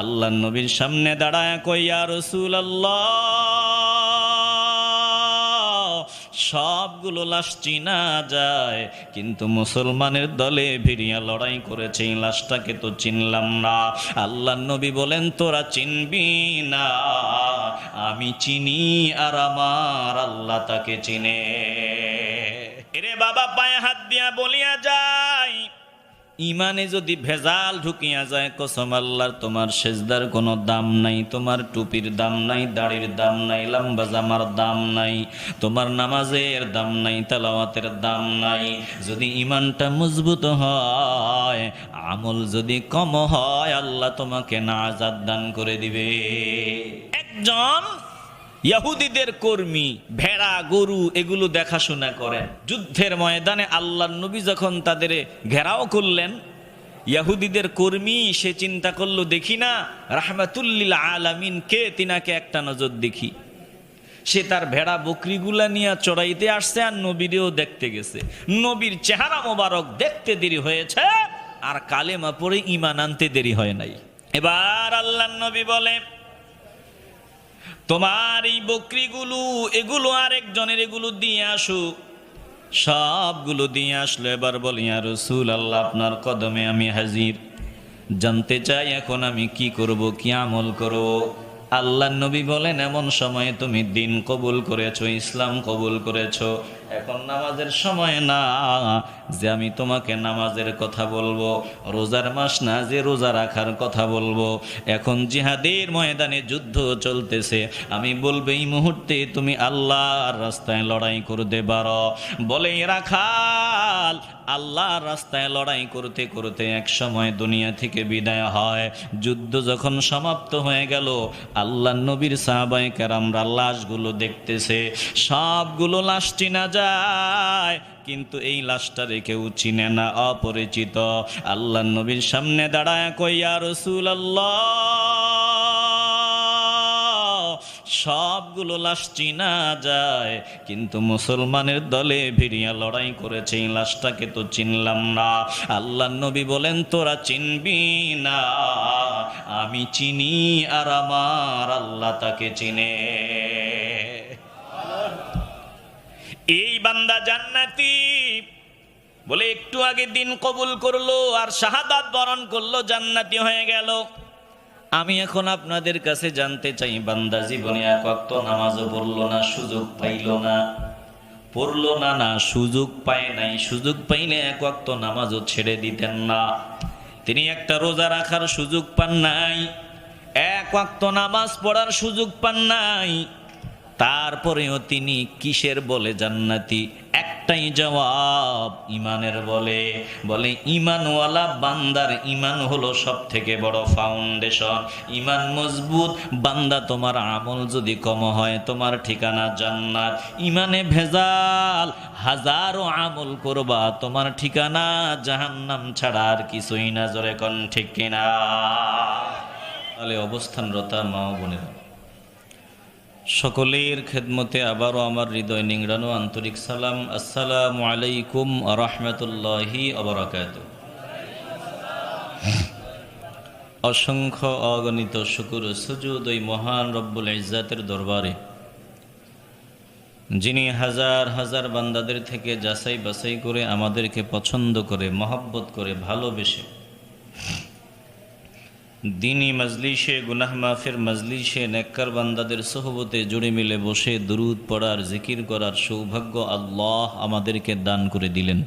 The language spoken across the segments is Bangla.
আল্লাহ নবীর সামনে দাঁড়ায় কইয়া রসুল আল্লাহ সবগুলো লাশ চিনা যায়, কিন্তু মুসলমানের দলে ভিড়িয়া লড়াই করেছে এই লাশটাকে তো চিনলাম না। আল্লাহ নবী বলেন, তোরা চিনবি না। আমি চিনি আর আমার আল্লাহ তাকে চিনে। এরে বাবা, পায়ে হাত দিয়া বলিয়া যায় ইমানে যদি ভেজাল ঢুকিয়া যায়, কসম আল্লাহর, তোমার সেজদার কোনো দাম নাই, তোমার টুপির দাম নাই, দাড়ির দাম নাই, লম্বা জামার দাম নাই, তোমার নামাজের দাম নাই, তালাওয়াতের দাম নাই। যদি ইমানটা মজবুত হয়, আমল যদি কম হয়, আল্লাহ তোমাকে না আজাদ দান করে দিবে। একজন ইয়াহুদিদের কর্মী, ভেড়া, গরু এগুলো দেখাশোনা করেন। যুদ্ধের ময়দানে আল্লাহ নবী যখন তাদের ঘেরাও করলেন, ইয়াহুদিদের কর্মী সে চিন্তা করল, দেখি না, রাহমাতুল্লিল আলামিন, কে তিনাকে একটা নজর দেখি? সে তার ভেড়া বকরিগুলা নিয়ে চড়াইতে আসছে আর নবীরেও দেখতে গেছে। নবীর চেহারা মোবারক দেখতে দেরি হয়েছে আর কালেমা পড়ে ইমান আনতে দেরি হয় নাই। এবার আল্লাহ নবী বলে তোমার এই বকরিগুলো, এগুলো আরেকজনের এগুলো দিয়ে আসুক সবগুলো দিয়ে আসলো এবার বলি আর রসুল আল্লাহ আপনার কদমে আমি হাজির। জানতে চাই এখন আমি কি করব, কি আমল করব? আল্লাহ নবী বলেন, এমন সময়ে তুমি দিন কবুল করেছ, ইসলাম কবুল করেছ। এখন নামাজের সময় না, যে আমি তোমাকে নামাজের কথা বলব, রোজার মাস না, যে রোজা রাখার কথা বলব। এখন জিহাদের ময়দানে যুদ্ধ চলতেছে, আমি বলব, এই মুহূর্তে তুমি আল্লাহর রাস্তায় লড়াই করতে পারো। বলে রাখাল আল্লাহর রাস্তায় লড়াই করতে করতে এক সময় দুনিয়া থেকে বিদায় হয়। যুদ্ধ যখন সমাপ্ত হয়ে গেল, আল্লাহ নবীর সাহাবাই কেরামরা লাশগুলো দেখতেছে। সবগুলো লাশ চিনা যায়, কিন্তু এই লাশটারে কেউ চিনে না, অপরিচিত। আল্লাহ নবীর সামনে দাঁড়ায় কইয়া রসুল আল্লাহ সবগুলো লাশ চিনা যায়, কিন্তু মুসলমানের দলে ভিড়িয়া লড়াই করেছে, এই লাশটাকে তো চিনলাম না। আল্লাহ নবী বলেন, তোরা চিনবি না। আমি চিনি আর আমার আল্লাহ তাকে চিনে। এই বান্দা জান্নাতি। বলে একটু আগে দিন কবুল করল আর শাহাদাত বরণ করল, জান্নাতি হয়ে গেল। আমি এখন আপনাদের কাছে জানতে চাই, বান্দা জীবনে এক ওয়াক্ত নামাজও পড়ল না, সুযোগ পাইলো না। পড়ল না না, সুযোগ পায় নাই। সুযোগ পাইলে এক ওয়াক্ত নামাজও ছেড়ে দিতেন না। তিনি একটা রোজা রাখার সুযোগ পান নাই, এক ওয়াক্ত নামাজ পড়ার সুযোগ পান নাই। তারপরেও তিনি কিসের বলে জান্নাতি? একটাই জবাব ইমানের বলে বলে ইমানওয়ালা বান্দার ইমান হলো সব থেকে বড় ফাউন্ডেশন ইমান মজবুত, বান্দা তোমার আমল যদি কম হয়, তোমার ঠিকানা জান্নাত। ইমানে ভেজাল, হাজারো আমল করবা, তোমার ঠিকানা জাহান্নাম ছাড়া আর কিছুই না, জোরে কোন ঠিক কিনা? তাহলে অবস্থানরতা মা বোনেরা। সকলের খেদমতে আবারও আমার হৃদয় নিংড়ানো আন্তরিক সালাম। আসসালামু আলাইকুম রহমতুল্লাহি অবরাকাত অসংখ্য অগণিত শুকুর সুজুদ ওই মহান রব্বুল ইজ্জাতের দরবারে, যিনি হাজার হাজার বান্দাদের থেকে যাচাই বাছাই করে আমাদেরকে পছন্দ করে, মহব্বত করে, ভালোবেসে দিনী মজলিসে গুনাহ মাফের মজলিসে নেককার বান্দাদের সহবতে জুড়ে মিলে বসে দুরুদ পড়ার, জিকির করার সৌভাগ্য আল্লাহ আমাদেরকে দান করে দিলেন।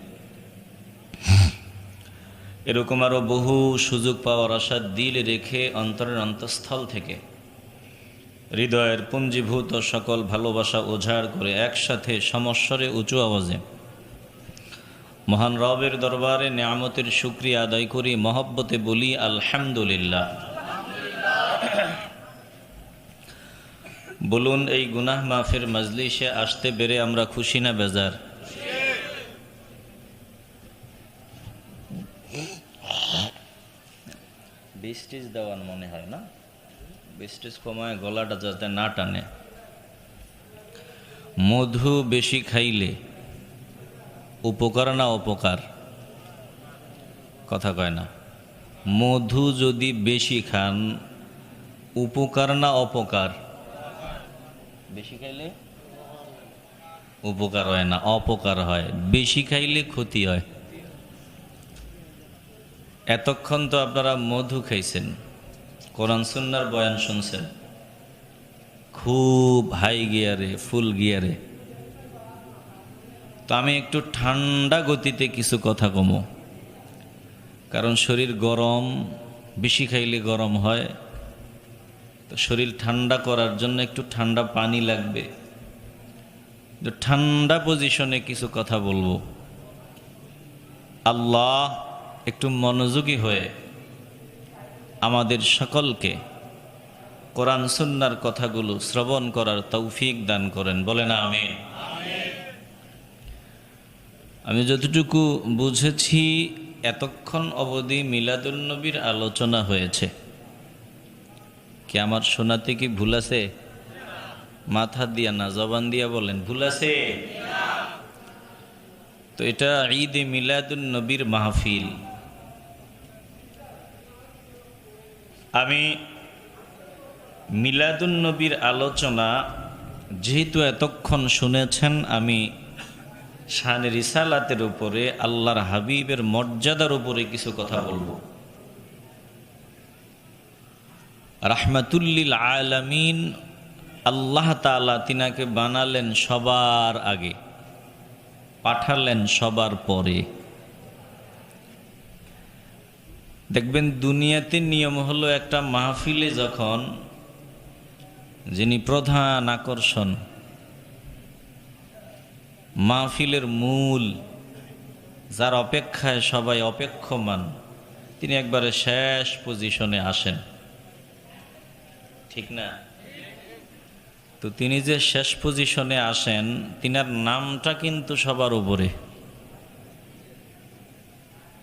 এরকম আরও বহু সুযোগ পাওয়ার আশা দিল রেখে অন্তরের অন্তঃস্থল থেকে হৃদয়ের পুঞ্জীভূত সকল ভালোবাসা ওঝাড় করে একসাথে সমস্বরে উঁচু আওয়াজে মহান রবের দরবারে নিয়ামতের শুক্রিয়া আদায় করি, মহব্বতে বলি, আলহামদুলিল্লাহ। বলুন, এই গুনাহ মাফের মজলিসে আসতে পেরে আমরা খুশি না বেজার? বৃষ্টিজ দেওয়ার মনে হয় না? বৃষ্টিজ কমায় গলাটা যাতে না টানে। মধু বেশি খাইলে উপকার না অপকার? কথা কয় না। মধু যদি বেশি খান, উপকার না অপকার? বেশি খাইলে? উপকার হয় না, অপকার হয়। বেশি খাইলে ক্ষতি হয়। এতক্ষণ তো আপনারা মধু খাইছেন। কোরআন সুন্নার বয়ান শুনছেন। খুব হাই গিয়ারে, ফুল গিয়ারে। তো আমি একটু ঠান্ডা গতিতে কিছু কথা কমো। কারণ শরীর গরম, বেশি খাইলে গরম হয়। তো শরীর ঠান্ডা করার জন্য একটু ঠান্ডা পানি লাগবে। তো ঠান্ডা পজিশনে কিছু কথা বলব। আল্লাহ একটু মনোযোগী হয়ে আমাদের সকলকে কোরআন সুন্নার কথাগুলো শ্রবণ করার তৌফিক দান করেন। বলে না আমি আমি যতটুকু বুঝেছি, এতক্ষণ অবধি মিলাদুলনবীর আলোচনা হয়েছে। কি আমার শোনাতে কি ভুল আছে? মাথা দিয়া না, জবান দিয়া বলেন, ভুল আছে? তো এটা ঈদ এ মিলাদুল নবীর মাহফিল। আমি মিলাদুল নবীর আলোচনা যেহেতু এতক্ষণ শুনেছেন, আমি শান রিসালাতের উপরে, আল্লাহর হাবিবের মর্যাদার উপরে কিছু কথা বলব। রাহমাতুল্লিল আলামিন, আল্লাহ তালা তিনাকে বানালেন সবার আগে, পাঠালেন সবার পরে। দেখবেন দুনিয়াতে নিয়ম হলো একটা মাহফিলে যখন যিনি প্রধান আকর্ষণ মাহফিলের মূল, যার অপেক্ষায় সবাই অপেক্ষমান, তিনি একবারে শেষ পজিশনে আসেন। ঠিক না? তো তিনি যে শেষ পজিশনে আসেন, তিনার নামটা কিন্তু সবার উপরে।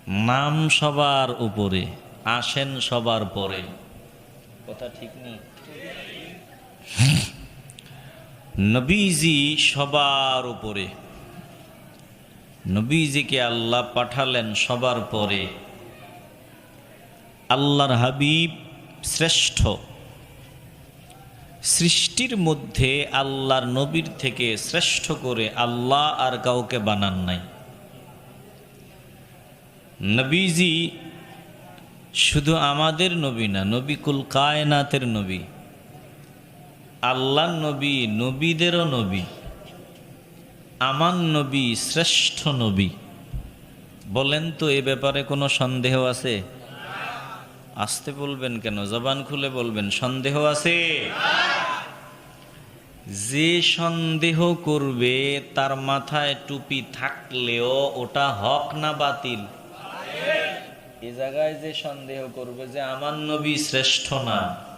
নাম সবার উপরে, আসেন সবার পরে। কথা ঠিক নেই? নবীজি সবার উপরে। নবীজিকে আল্লাহ পাঠালেন সবার পরে। আল্লাহর হাবিব শ্রেষ্ঠ। সৃষ্টির মধ্যে আল্লাহর নবীর থেকে শ্রেষ্ঠ করে আল্লাহ আর কাউকে বানান নাই। নবীজি শুধু আমাদের নবী না, নবী কুল কায়নাতের নবী। আল্লাহ নবী, নবীদেরও নবী। আমার নবী শ্রেষ্ঠ নবী। বলেন তো, এ ব্যাপারে কোনো সন্দেহ আছে? আসতে বলবেন কেন? জবান খুলে বলবেন, সন্দেহ আছে? যে সন্দেহ করবে, তার মাথায় টুপি থাকলেও ওটা হক না বাতিল। এ জায়গায় যে সন্দেহ করবে যে আমার নবী শ্রেষ্ঠ না।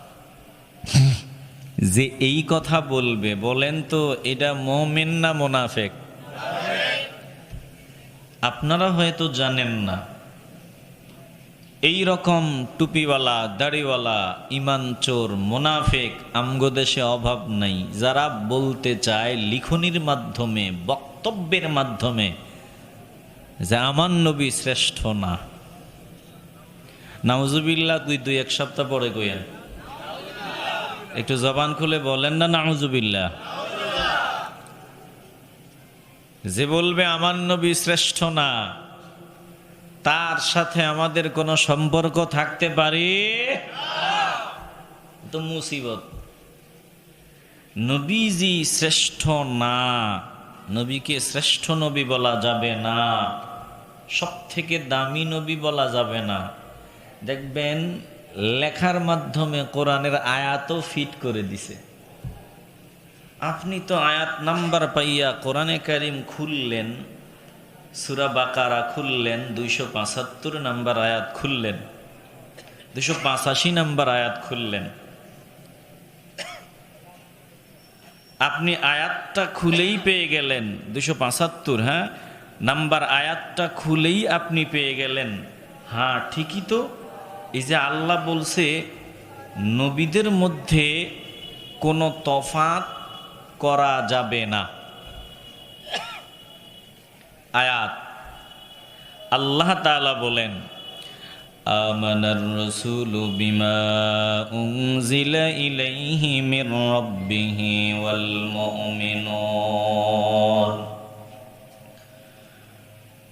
যে এই কথা বলবে, বলেন তো, এটা মোমেন না মোনাফেক? আপনারা হয়তো জানেন না এই রকম টুপিওয়ালা, দাড়িওয়ালা, ইমান চোর, মোনাফেক আমগো দেশে অভাব নাই। যারা বলতে চায় লিখনির মাধ্যমে, বক্তব্যের মাধ্যমে যে আমার নবী শ্রেষ্ঠ না। নাউজুবিল্লাহ, দুই দুই, এক সপ্তাহ পরে কইয়েন একটু জবান খুলে বলেন না, নাউজুবিল্লাহ। যে বলবে, আমার নবী শ্রেষ্ঠ না, তার সাথে আমাদের কোনো সম্পর্ক থাকতে পারে? তো মুসিবত। নবীজি শ্রেষ্ঠ না, নবীকে শ্রেষ্ঠ নবী বলা যাবে না সব থেকে দামি নবী বলা যাবে না। দেখবেন লেখার মাধ্যমে কোরআনের আয়াতও ফিট করে দিছে। আপনি তো আয়াত নাম্বার পাইয়া কোরআনে কারিম খুললেন, সুরা বাকারা খুললেন, দুইশো পঁচাত্তর নাম্বার আয়াত খুললেন দুশো পঁচাশি নাম্বার আয়াত খুললেন। আপনি আয়াতটা খুলেই পেয়ে গেলেন দুশো পঁচাত্তর হ্যাঁ? নাম্বার আয়াতটা খুলেই আপনি পেয়ে গেলেন। হ্যাঁ ঠিকই তো। এই যে আল্লাহ বলছে, নবীদের মধ্যে কোনো তফাত করা যাবে না। আয়াত। আল্লাহ তালা বলেন, আমানার রসুল বিমা উংজিলা ইলাইহি মির রব্বিহি ওয়াল মুমিনুন।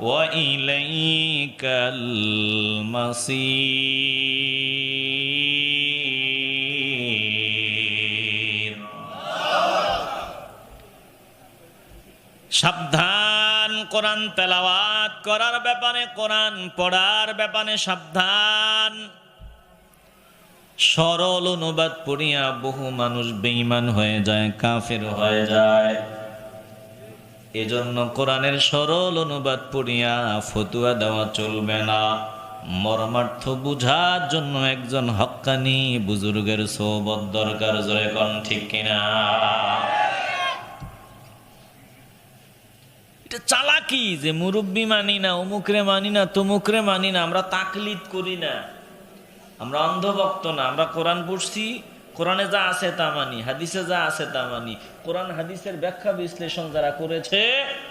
وإليك المصير সাবধান কোরআন তেলাওয়াত করার ব্যাপারে কোরআন পড়ার ব্যাপারে সাবধান সরল অনুবাদ পড়িয়া বহু মানুষ বেঈমান হয়ে যায় কাফের হয়ে যায় এজন্য কোরআনের সরল অনুবাদ পড়িয়া ফতুয়া দেওয়া চলবে না। মর্মার্থ বুঝার জন্য একজন হক্কানি বুজুর্গের সোবত দরকার জয় কন ঠিক কিনা? এটা চালাকি যে মুরব্বী মানি না, অমুকরে মানি না, তমুকরে মানি না, আমরা তাকলিদ করি না। আমরা অন্ধভক্ত না, আমরা কোরআন পড়ছি কোরআনে যা আছে তা মানি, হাদিসে যা আছে তা মানি, কোরআন হাদিসের ব্যাখ্যা বিশ্লেষণ যারা করেছে,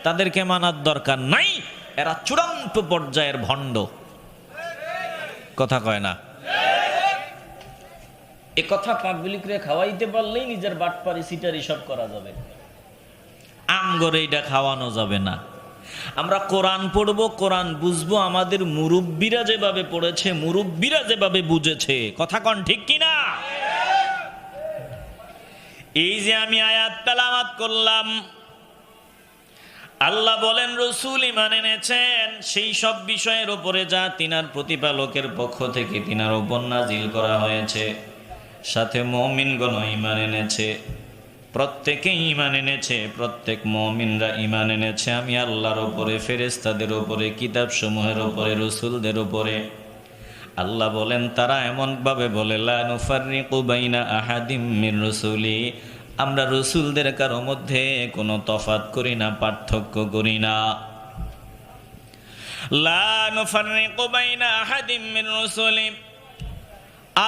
তাদেরকে মানার দরকার নাই। এরা চূড়ান্ত পর্যায়ের ভণ্ড। কথা কয় না? এ কথা পাবলিকরে খাওয়াইতে পারলেই নিজের বাটপারি সিটারি সব করা যাবে। আম করে এটা খাওয়ানো যাবে না। আমরা কোরআন পড়ব, কোরআন বুঝব, আমাদের মুরব্বীরা যেভাবে পড়েছে, মুরব্বীরা যেভাবে বুঝেছে। কথা কন ঠিক কিনা? এই যে আমি আয়াত তালামাত করলাম, আল্লাহ বলেন, রসুল ইমান এনেছেন, সেই সব বিষয়ের ওপরে যা তিনার প্রতিপালকের পক্ষ থেকে তিনার ওপর নাজিল করা হয়েছে, সাথে মমিনগণ ইমান এনেছে, প্রত্যেকে ইমান এনেছে, প্রত্যেক মমিনরা ইমান এনেছে, আমি আল্লাহর ওপরে ফেরেস্তাদের ওপরে কিতাব সমূহের ওপরে রসুলদের ওপরে আল্লাহ বলেন, তারা এমনভাবে বলে লানুফারিকুবাইনা আহাদিম মির রসুলি। আমরা রসুলদের কারও মধ্যে কোনো তফাত করি না, পার্থক্য করি না।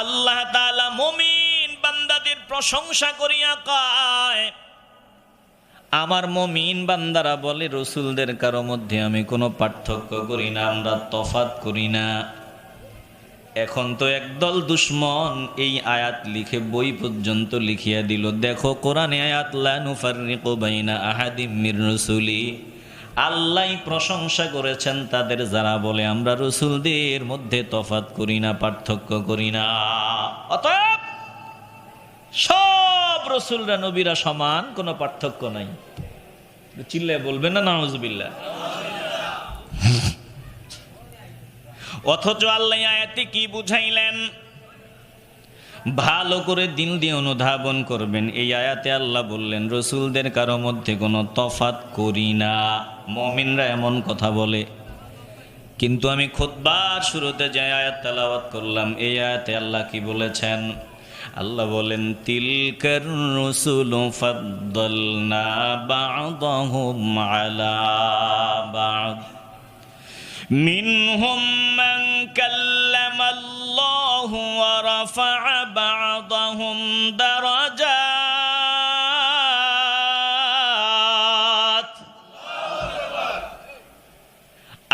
আল্লাহ তাআলা মুমিন বান্দাদের প্রশংসা করিয়া কয়, আমার মমিন বান্দারা বলে, রসুলদের কারও মধ্যে আমি কোনো পার্থক্য করি না, আমরা তফাত করি না। এখন তো একদল দুশ্মন এই আয়াত লিখে, বই পর্যন্ত লিখিয়া দিল। দেখো, কোরআনে আয়াত লানুফারিকু বাইনা আহাদিম মির রসুলি। আল্লাহ প্রশংসা করেছেন তাদের যারা বলে, আমরা রসুলদের মধ্যে তফাত করি না, পার্থক্য করি না। অতএব, সব রসুলরা, নবীরা সমান, কোনো পার্থক্য নাই। চিল্লে বলবেন না নাউজবিল্লা অথচ আল্লাহ আয়াতে কি বুঝাইলেন? ভালো করে দিল দিয়ে অনুধাবন করবেন। এই আয়াতে আল্লাহ বললেন, রসুলদের কারও মধ্যে কোনো তফাত করি না। মমিনরা এমন কথা বলে। কিন্তু আমি খুদ্বার শুরুতে যে আয়াত তেলাওয়াত করলাম, এই আয়াতে আল্লাহ কি বলেছেন? আল্লাহ বলেন, তিলকার রসুল ফাদ্দালনা বা'দাহুম আলা বা'দ। منهم من كلم الله ورفع بعضهم درجات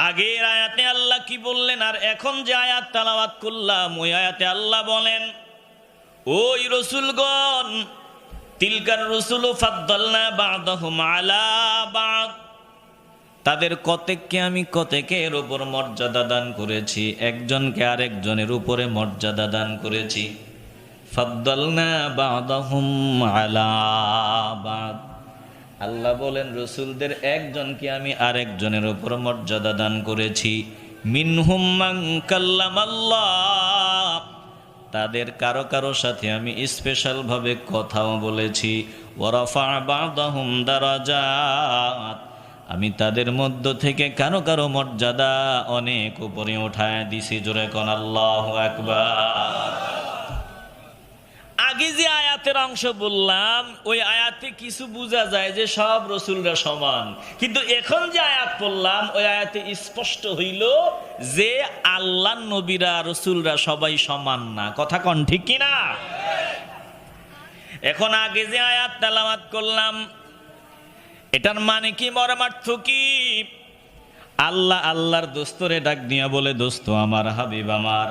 আগের আয়াতে আল্লাহ কি বললেন আর এখন যে আয়াত তালাওয়াত করলাম ওই আয়াতে আল্লাহ বলেন ওই রসুলগণ তিলকার রসুল ফাদ্দালনা বা'দাহুম আলা বা'দ তাদের কতেককে আমি কতেকের উপর মর্যাদা দান করেছি? একজনকে আরেকজনের উপরে মর্যাদা দান করেছি। আল্লাহ বলেন, রসুলদের একজনকে আমি আরেকজনের উপর মর্যাদা দান করেছি। আল্লাহ তাদের কারও কারও সাথে আমি স্পেশালভাবে কথাও বলেছি। ওরাফা বাদাহুম দারাজাত। আমি তাদের মধ্য থেকে কারও কারও মর্যাদা অনেক উপরে উঠায় দিছি, জোরে কন আল্লাহ একবার আগে যে আয়াতের অংশ বললাম, ওই আয়াতে কিছু বোঝা যায় যে সব রসুলরা সমান। কিন্তু এখন যে আয়াত পড়লাম, ওই আয়াতে স্পষ্ট হইল যে আল্লাহ নবীরা, রসুলরা সবাই সমান না। কথা কন ঠিক কিনা? এখন আগে যে আয়াত তালামাত করলাম এটার মানে কি মর্মার্থ কি? আল্লাহ আল্লাহর দোস্তরে ডাক দিয়া বলে, দোস্ত, আমার হাবিব আমার,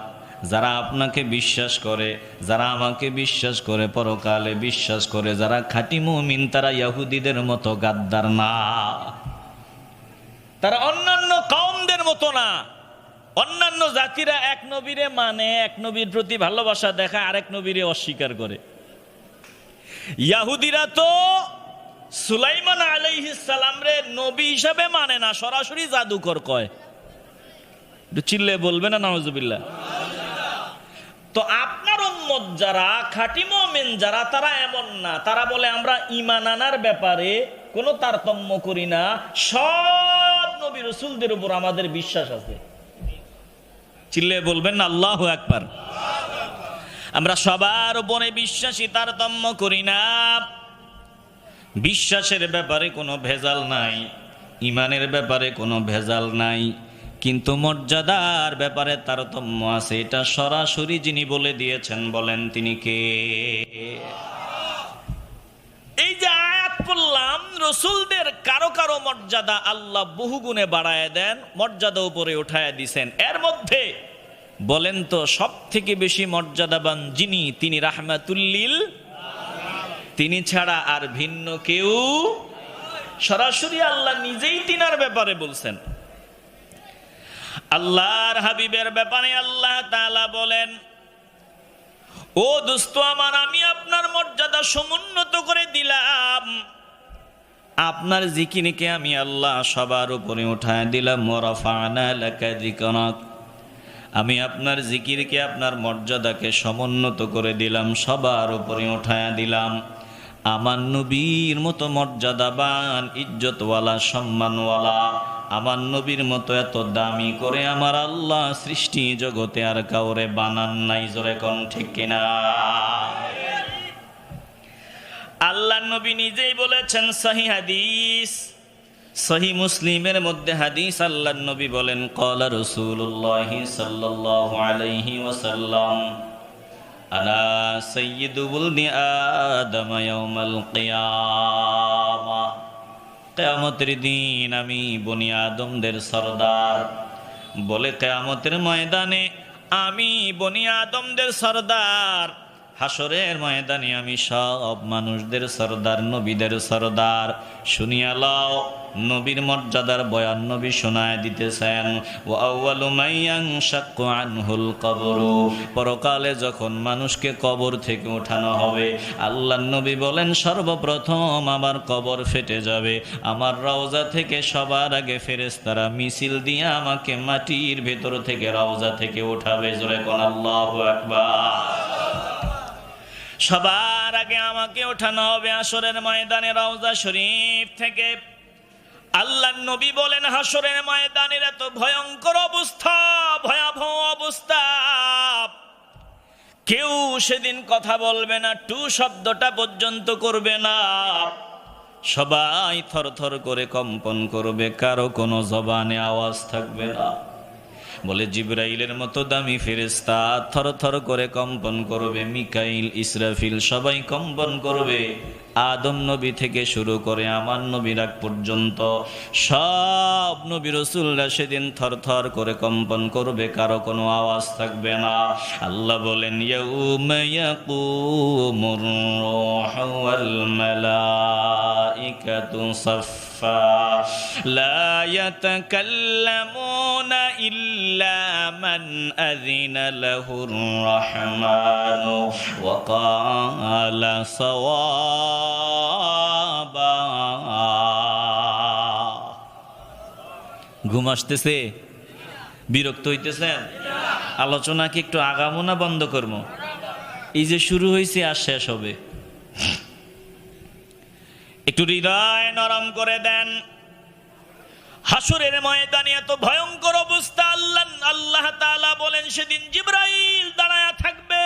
যারা আপনাকে বিশ্বাস করে, যারা আমাকে বিশ্বাস করে, পরকালে বিশ্বাস করে, যারা খাঁটি মুমিন, তারা ইয়াহুদিদের মতো গাদ্দার না। তারা অন্যান্য কওমদের মতো না। অন্যান্য জাতিরা এক নবীরে মানে এক নবীর প্রতি ভালোবাসা দেখায়, আরেক নবীরে অস্বীকার করে। ইয়াহুদিরা তো সুলাইমান আলাইহিস সালাম রে নবী হিসাবে মানে না, সরাসরি জাদুকর কয়। চিল্লে বলবে না নওয়াজুবিল্লাহ তো আপনার উম্মত যারা, খাঁটি মুমিন যারা, তারা এমন না। তারা বলে, আমরা ঈমান আনার ব্যাপারে কোনো তারতম্য করি না। সব নবী রসুলদের উপর আমাদের বিশ্বাস আছে। চিল্লে বলবেন না, আল্লাহ একবার আমরা সবার উপরে বিশ্বাসী, তারতম্য করি না। বিশ্বাসের ব্যাপারে কোনো ভেজাল নাই, ইমানের ব্যাপারে কোনো ভেজাল নাই, কিন্তু মর্যাদার ব্যাপারে তারতম্য আছে। এটা সরাসরি যিনি বলে দিয়েছেন, বলেন তিনি কে? এই যে আয়াত পড়লাম, রসুলদের কারও কারও মর্যাদা আল্লাহ বহু গুণে বাড়ায় দেন, মর্যাদা উপরে উঠায় দিছেন। এর মধ্যে বলেন তো সব থেকে বেশি মর্যাদাবান যিনি, তিনি রাহমাতুল্লিল তিনি ছাড়া আর ভিন্ন কেউ সরাসরি আল্লাহ নিজেই তিনার ব্যাপারে বলছেন। আল্লাহর হাবিবের ব্যাপারে আল্লাহ তাআলা বলেন, ও দোস্ত আমার, আমি আপনার মর্যাদা সমুন্নত করে দিলাম। আপনার জিকিরকে আমি আল্লাহ সবার উপরে উঠায় দিলাম। মোরাফানা আমি আপনার জিকিরকে, আপনার মর্যাদাকে সমুন্নত করে দিলাম, সবার উপরে উঠায় দিলাম। আমার নবীর মতো মর্যাদাবান, ইজ্জতওয়ালা, সম্মানওয়ালা। আমার নবীর মতো এত দামি করে আমার আল্লাহ সৃষ্টি জগতে আর কাউরে বানান নাই, জোরে কোন ঠিক কিনা? আল্লাহ নবী নিজেই বলেছেন, সহি হাদিস। সহি মুসলিমের মধ্যে হাদিস আল্লাহ নবী বলেন, কলা রসুল্লাহ সাল্লাল্লাহু আলাইহি ওয়াসাল্লাম আনা سيد ولد آدم يوم القيامة কেয়ামতের দিন আমি বনি আদমদের সর্দার। বলে কেয়ামতের ময়দানে আমি বনি আদমদের সরদার। হাসরের ময়দানে আমি সব মানুষদের সরদার, নবীদের সরদার। শুনিয়া লাও, নবীর মর্যাদার বয়ান নবী শোনায় দিতেছেন। আনহুল কবরু। পরকালে যখন মানুষকে কবর থেকে ওঠানো হবে আল্লাহ নবী বলেন, সর্বপ্রথম আমার কবর ফেটে যাবে। আমার রওজা থেকে সবার আগে ফেরেশতারা মিছিল দিয়ে আমাকে মাটির ভেতর থেকে রওজা থেকে উঠাবে জোরে কোন আল্লাহু আকবার। সবার আগে আমাকে ওঠানো হবে আসরের ময়দানে রওজা শরীফ থেকে। আল্লাহ নবী বলেন হাসরের ময়দানের এত ভয়ঙ্কর অবস্থা, ভয়াবহ অবস্থা। কেউ সেদিন কথা বলবে না, টু শব্দটা পর্যন্ত করবে না। সবাই থর থর করে কম্পন করবে, কারও কোনো জবানে আওয়াজ থাকবে না। বলে জিব্রাইলের মতো দামি ফেরেস্তা থর থর করে কম্পন করবে, মিকাইল, ইসরাফিল সবাই কম্পন করবে। আদম নবী থেকে শুরু করে আমার নবীর আগ পর্যন্ত সব নবী রসুলরা সেদিন থর থর করে কম্পন করবে, কারও কোনো আওয়াজ থাকবে না। আল্লাহ বলেন ইয়াকুমুর রূহু ওয়াল মালাইকাতু সাফফা লা ইয়াতাকাল্লামুনা ইল্লা মান আযিনা লাহুর রাহমানু ওয়া ক্বালা সাওয়াবা ঘুম আসতেছে? বিরক্ত হইতেছেন আলোচনা কি একটু আগামো না বন্ধ করব? এই যে শুরু হয়েছে আর শেষ হবে। একটু হৃদয় নরম করে দেন। হাসুরের ময়দানে এত ভয়ঙ্কর অবস্থা আল্লাহ আল্লাহ তাআলা বলেন, সেদিন জিব্রাইল দাঁড়ায়া থাকবে।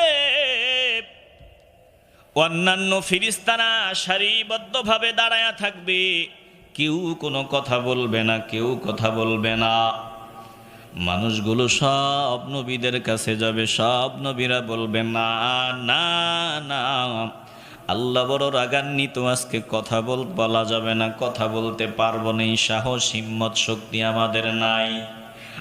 অন্যান্য ফিরিস্তানা সারিবদ্ধভাবে দাঁড়ায়া থাকবে। কেউ কোনো কথা বলবে না, কেউ কথা বলবে না। মানুষগুলো সব নবীদের কাছে যাবে, সব নবীরা বলবে, না না না। আল্লাহ বড় রাগান্বিত, আজকে কথা বল, বলা যাবে না, কথা বলতে পারব না, এই সাহস, হিম্মত, শক্তি আমাদের নাই।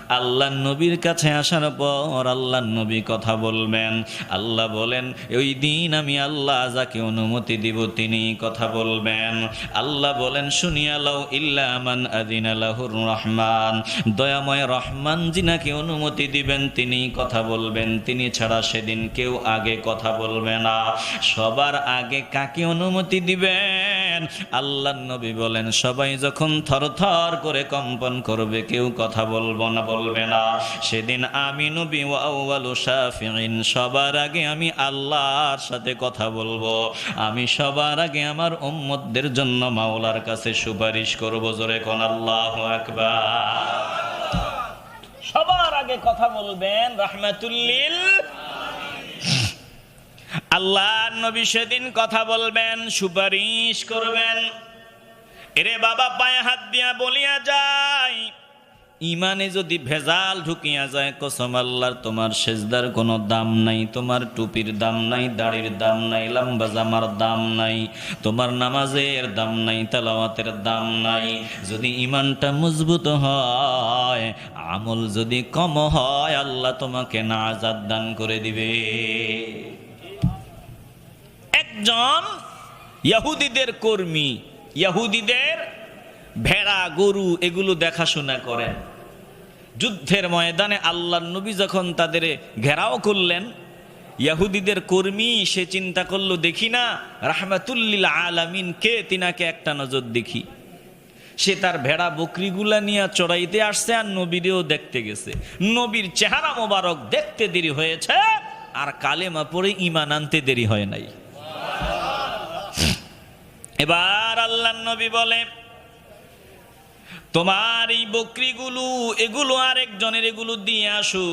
আল্লাহ নবীর কাছে আসার পর আল্লাহ নবী কথা বলবেন। আল্লাহ বলেন, ওই দিন আমি আল্লাহ যাকে অনুমতি দিব তিনি কথা বলবেন। আল্লাহ বলেন শুনিয়ালাও ইল্লামান আদিন আলাহুর রহমান। দয়াময় রহমান জিনাকে অনুমতি দিবেন, তিনি কথা বলবেন। তিনি ছাড়া সেদিন কেউ আগে কথা বলবে না। সবার আগে কাকে অনুমতি দিবেন? আল্লাহ নবী বলেন, সবাই যখন থরথর করে কম্পন করবে, কেউ কথা বলব না, বলবে না। সেদিন আমি নবী ওয়াউয়ালু শাফিঈন, সবার আগে আমি আল্লাহর সাথে কথা বলব। আমি সবার আগে আমার উম্মতদের জন্য মাওলার কাছে সুপারিশ করব, জোরে কোন আল্লাহু আকবার। সবার আগে কথা বলবেন রাহমাতুল্লিল আল্লাহ নবী সেদিন কথা বলবেন, সুপারিশ করবেন। এরে বাবা, পায়ে হাত দিয়া বলিয়া যায়, ইমানে যদি ভেজাল ঢুকিয়া যায়, কসম আল্লাহর তোমার সেজদার কোনো দাম নাই, তোমার টুপির দাম নাই, দাড়ির দাম নাই, লম্বা জামার দাম নাই, তোমার নামাজের দাম নাই, তালাওয়াতের দাম নাই। যদি ইমানটা মজবুত হয়, আমল যদি কম হয়, আল্লাহ তোমাকে না আজাদ দান করে দিবে। একজন ইয়াহুদিদের কর্মী, ইয়াহুদিদের ভেড়া, গরু এগুলো দেখাশোনা করেন। যুদ্ধের ময়দানে আল্লাহ নবী যখন তাদের ঘেরাও করলেন, ইয়াহুদিদের কর্মী সে চিন্তা করল, দেখি না, রাহমাতুল্লিল আলামিন, কে তিনাকে একটা নজর দেখি? সে তার ভেড়া বকরিগুলা নিয়ে চড়াইতে আসছে আর নবীরেও দেখতে গেছে। নবীর চেহারা মোবারক দেখতে দেরি হয়েছে, আর কালেমা পড়ে ইমান আনতে দেরি হয় নাই। এবার আল্লাহ নবী বলে, তোমার এই বকরিগুলো, এগুলো আরেকজনের এগুলো দিয়ে আসো।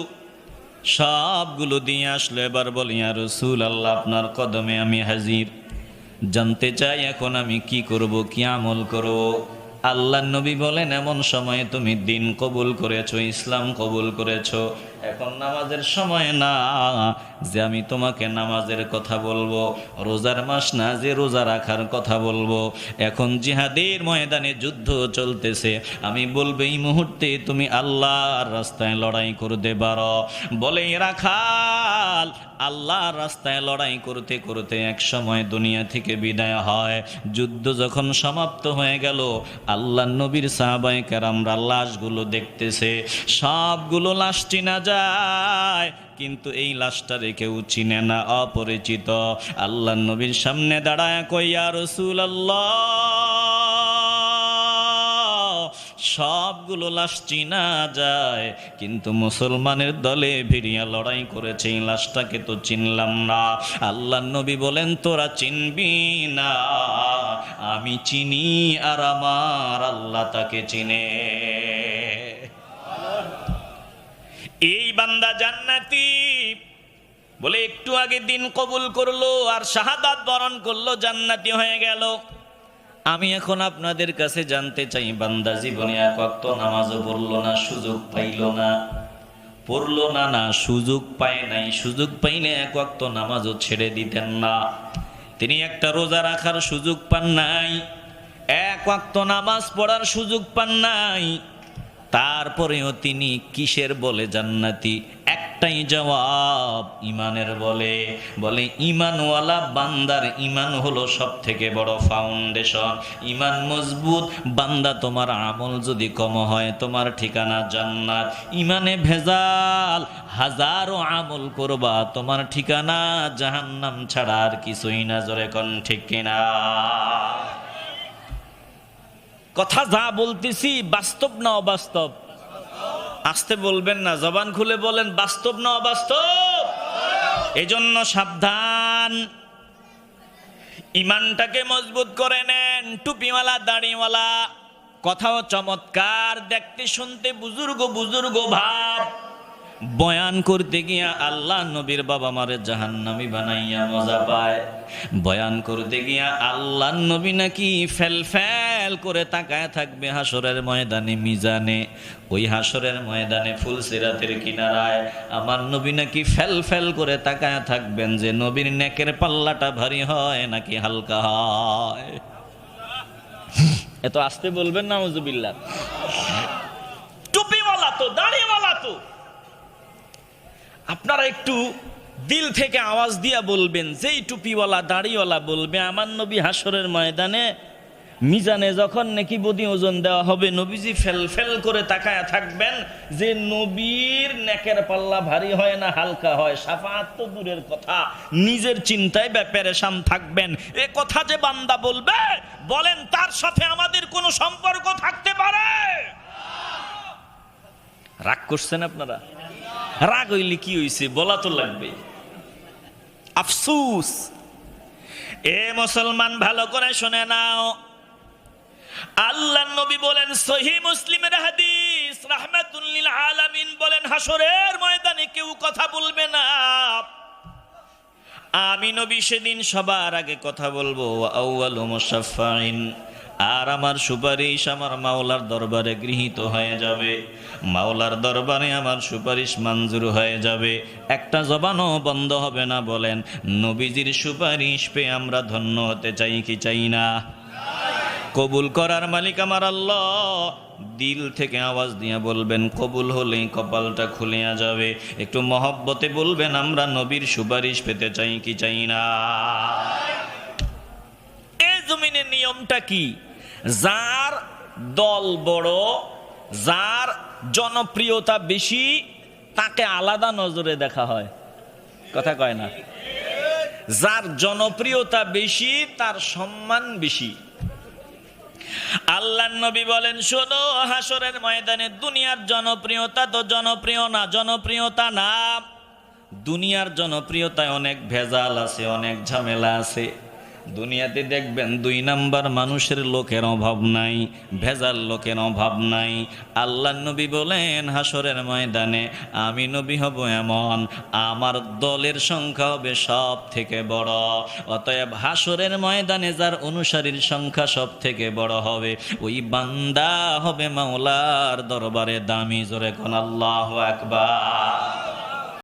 সবগুলো দিয়ে আসলো এবার বলি আর রসুল আল্লাহ আপনার কদমে আমি হাজির। জানতে চাই এখন আমি কি করব, কি আমল করব? আল্লাহ নবী বলেন, এমন সময়ে তুমি দিন কবুল করেছ, ইসলাম কবুল করেছ। এখন নামাজের সময় না, যে আমি তোমাকে নামাজের কথা বলব, রোজার মাস না, যে রোজা রাখার কথা বলব। এখন জিহাদের ময়দানে যুদ্ধ চলতেছে, আমি বলব, এই মুহূর্তে তুমি আল্লাহর রাস্তায় লড়াই করতে পারো। বলে রাখাল আল্লাহর রাস্তায় লড়াই করতে করতে এক সময় দুনিয়া থেকে বিদায় হয়। যুদ্ধ যখন সমাপ্ত হয়ে গেল আল্লাহ নবীর সাহাবাই কেরামরা লাশগুলো দেখতেছে। সবগুলো লাশ চিনা যায় কিন্তু এই লাশটারে কেউ চিনে না, অপরিচিত। আল্লাহ নবীর সামনে দাঁড়ায় কইয়া রসুল সবগুলো লাশ চিনা যায়, কিন্তু মুসলমানের দলে ভিড়িয়া লড়াই করেছে, এই লাশটাকে তো চিনলাম না। আল্লাহ নবী বলেন, তোরা চিনবি না। আমি চিনি আর আমার আল্লাহ তাকে চিনে। এই বান্দা জান্নাতি। বলে একটু আগে দিন কবুল করল আর শাহাদাত বরণ করল, জান্নাতি হয়ে গেল। আমি এখন আপনাদের কাছে জানতে চাই, বান্দা জীবনে এক অক্ত নামাজও পড়ল না, সুযোগ পাইলো না। পড়ল না না, সুযোগ পায় নাই। সুযোগ পাইলে এক অক্ত নামাজও ছেড়ে দিতেন না। তিনি একটা রোজা রাখার সুযোগ পান নাই। এক ওয়াক্ত নামাজ পড়ার সুযোগ পান নাই। তারপরেও তিনি কিসের বলে জান্নাতি? একটাই জবাব, ইমানের বলে। বলে, ইমানওয়ালা বান্দার ইমান হলো সব থেকে বড় ফাউন্ডেশন। ইমান মজবুত, বান্দা তোমার আমল যদি কম হয়, তোমার ঠিকানা জান্নাত। ইমানে ভেজাল, হাজারো আমল করবা, তোমার ঠিকানা জাহান্নাম ছাড়া আর কিছুই না, জোরে কোন ঠিক কিনা? কথা যা বলতেছি বাস্তব না অবাস্তব? আসতে বলবেন না, জবান খুলে বলেন, বাস্তব না অবাস্তব? এজন্য সাবধান। ইমানটাকে মজবুত করে নেন, টুপিওয়ালা, দাড়িওয়ালা। কথাও চমৎকার, দেখতে শুনতে বুজুর্গ বুজুর্গ ভাব। বয়ান করতে গিয়া আল্লাহ নবীর বাবা মারে জাহান্নামি বানাইয়া মজা পায়। বয়ান করতে গিয়া আল্লাহ নবী নাকি ফেল ফেল করে তাকায় থাকবে হাসরের ময়দানে, মিজানে। ওই হাসরের ময়দানে ফুল সিরাতের কিনারায় আমার নবী নাকি ফেল ফেল করে তাকায় থাকবেন যে নবীর নেকের পাল্লাটা ভারী হয় নাকি হালকা হয়। এত আসতে বলবেন না মজুবিল্লা টুপিওয়ালা তো, দাড়িওয়ালা তো। আপনারা একটু দিল থেকে আওয়াজ দিয়া বলবেন, যেই টুপিওয়ালা, দাড়িওয়ালা বলবে, আমার নবী হাসরের ময়দানে মিজানে যখন নাকি বদি ওজন দেওয়া হবে, নবীজি ফেল ফেল করে তাকায় থাকবেন, যে নবীর নেকের পাল্লা ভারী হয় না, হালকা হয়, সাফাত তো দূরের কথা, নিজের চিন্তায় বা পেরেশান থাকবেন। এ কথা যে বান্দা বলবে, বলেন তার সাথে আমাদের কোনো সম্পর্ক থাকতে পারে? রাগ করছেন আপনারা? রাগ হইলে কি হইছে? বলা তো লাগবে। আফসুস। এ মুসলমান ভালো করে শুনে নাও। আল্লাহ নবী বলেন, সহি মুসলিমের হাদিস রাহমাতুল্লিল আলামিন বলেন হাসরের ময়দানে কেউ কথা বলবে না। আমি নবী সেদিন সবার আগে কথা বলব আউয়ালু মুসাফফাইন আর আমার সুপারিশ আমার মাওলার দরবারে গৃহীত হয়ে যাবে। মাওলার দরবারে আমার সুপারিশ মঞ্জুর হয়ে যাবে। একটা জবানও বন্ধ হবে না বলেন, নবীজির সুপারিশ পেয়ে আমরা ধন্য হতে চাই কি চাই না? কবুল করার মালিক আমার আল্লাহ। দিল থেকে আওয়াজ দিয়ে বলবেন, কবুল হলেই কপালটা খুলিয়া যাবে। একটু মহব্বতে বলবেন, আমরা নবীর সুপারিশ পেতে চাই কি চাই না? নিয়মটা কি? যার দল বড়, যার জনপ্রিয়তা বেশি, তাকে আলাদা নজরে দেখা হয়। কথা কয় না? যার জনপ্রিয়তা বেশি, তার সম্মান বেশি। আল্লাহ নবী বলেন, শোনো হাসরের ময়দানে দুনিয়ার জনপ্রিয়তা তো জনপ্রিয় না, জনপ্রিয়তা না। দুনিয়ার জনপ্রিয়তায় অনেক ভেজাল আছে, অনেক ঝামেলা আছে। দুনিয়াতে দেখবেন দুই নাম্বার মানুষের লোকের অভাব নাই, ভেজাল লোকের অভাব নাই। আল্লাহ নবী বলেন হাসরের ময়দানে আমি নবী হব এমন, আমার দলের সংখ্যা হবে সব থেকে বড়। অতএব হাসরের ময়দানে যার অনুসারীর সংখ্যা সব থেকে বড় হবে, ওই বান্দা হবে মাওলার দরবারে দামি জোরে কোন আল্লাহ একবার